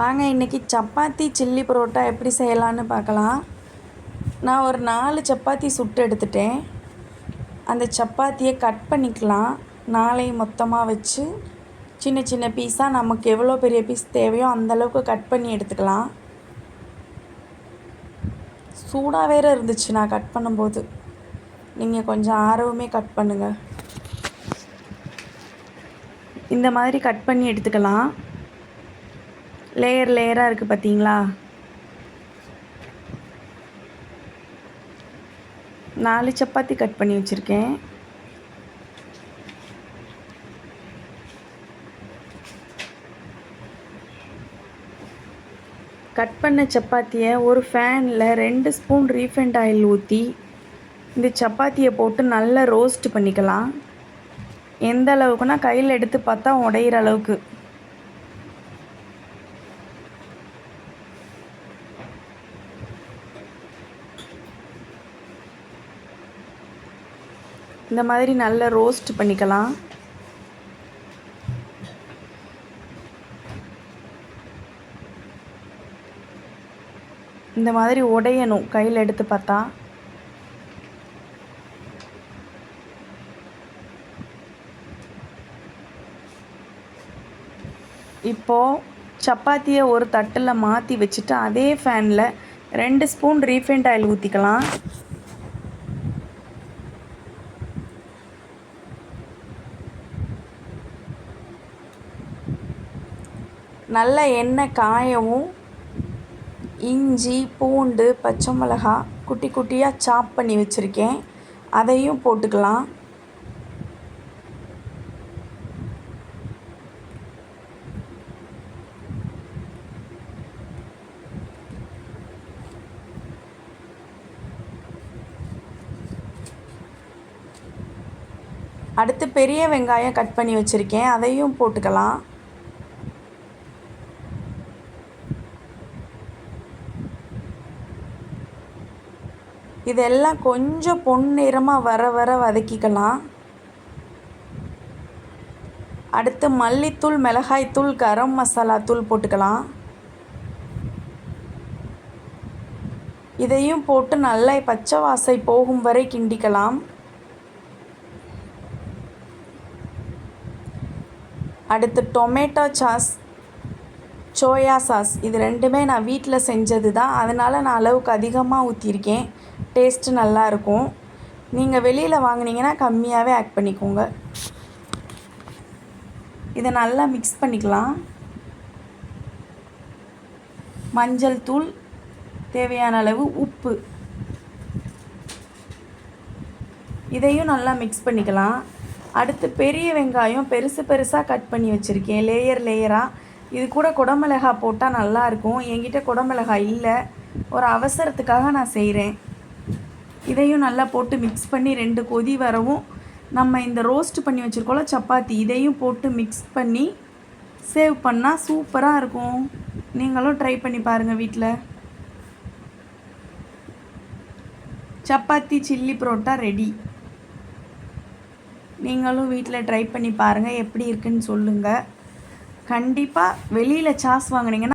வாங்க இன்றைக்கி சப்பாத்தி சில்லி பரோட்டா எப்படி செய்யலான்னு பார்க்கலாம். நான் ஒரு நாலு சப்பாத்தி சுட்டு எடுத்துட்டேன். அந்த சப்பாத்தியை கட் பண்ணிக்கலாம். நாளையும் மொத்தமாக வச்சு சின்ன சின்ன பீஸாக நமக்கு எவ்வளோ பெரிய பீஸ் தேவையோ அந்தளவுக்கு கட் பண்ணி எடுத்துக்கலாம். சூடாக வேறு இருந்துச்சு நான் கட் பண்ணும்போது. நீங்கள் கொஞ்சம் ஆர்வமே கட் பண்ணுங்கள் இந்த மாதிரி கட் பண்ணி எடுத்துக்கலாம். லேயர் லேயராக இருக்குது பார்த்தீங்களா நாலு சப்பாத்தி கட் பண்ணி வச்சுருக்கேன். கட் பண்ண சப்பாத்தியை ஒரு ஃபேனில் ரெண்டு ஸ்பூன் ரீஃபைண்ட் ஆயில் ஊற்றி இந்த சப்பாத்தியை போட்டு நல்லா ரோஸ்ட் பண்ணிக்கலாம். எந்த அளவுக்குனா கையில் எடுத்து பார்த்தா உடையிற அளவுக்கு. இந்த மாதிரி நல்லா ரோஸ்ட் பண்ணிக்கலாம். இந்த மாதிரி உடையணும் கையில் எடுத்து பார்த்தா. இப்போது சப்பாத்தியை ஒரு தட்டில் மாற்றி வச்சுட்டு அதே ஃபேனில் ரெண்டு ஸ்பூன் ரீஃபைண்ட் ஆயில் ஊற்றிக்கலாம் நல்ல எண்ணெய் காயவும் இஞ்சி பூண்டு பச்சை மிளகா குட்டி குட்டியாக சாப் பண்ணி வச்சுருக்கேன். அதையும் போட்டுக்கலாம். அடுத்து பெரிய வெங்காயம் கட் பண்ணி வச்சுருக்கேன். அதையும் போட்டுக்கலாம். இதெல்லாம் கொஞ்சம் பொன்னிறமாக வர வர வதக்கிக்கலாம். அடுத்து மல்லித்தூள் மிளகாய்த்தூள் கரம் மசாலா தூள் போட்டுக்கலாம். இதையும் போட்டு நல்லா பச்சை வாசை போகும் வரை கிண்டிக்கலாம். அடுத்து டொமேட்டோ சாஸ் சோயா சாஸ் இது ரெண்டுமே நான் வீட்டில் செஞ்சது தான் அதனால் நான் அளவுக்கு அதிகமாக ஊற்றிருக்கேன் டேஸ்ட்டு நல்லாயிருக்கும். நீங்கள் வெளியில் வாங்கினீங்கன்னா கம்மியாகவே ஆட் பண்ணிக்கோங்க. இதை நல்லா மிக்ஸ் பண்ணிக்கலாம். மஞ்சள் தூள் தேவையான அளவு உப்பு. இதையும் நல்லா மிக்ஸ் பண்ணிக்கலாம். அடுத்து பெரிய வெங்காயம் பெருசு பெருசாக கட் பண்ணி வச்சுருக்கேன். லேயர் லேயராக இது கூட குடமிளகா போட்டால் நல்லாயிருக்கும் என்கிட்ட குடமிளகா இல்லை. ஒரு அவசரத்துக்காக நான் செய்கிறேன் இதையும் நல்லா போட்டு மிக்ஸ் பண்ணி ரெண்டு கொதி வரவும் நம்ம இந்த ரோஸ்ட் பண்ணி வச்சுருக்கோம்ல சப்பாத்தி இதையும் போட்டு மிக்ஸ் பண்ணி சேவ் பண்ணால் சூப்பராக இருக்கும். நீங்களும் ட்ரை பண்ணி பாருங்கள் வீட்டில் சப்பாத்தி சில்லி புரோட்டா ரெடி நீங்களும் வீட்டில் ட்ரை பண்ணி பாருங்கள் எப்படி இருக்குன்னு சொல்லுங்கள் கண்டிப்பாக வெளியில் சாஸ் வாங்கினீங்கன்னா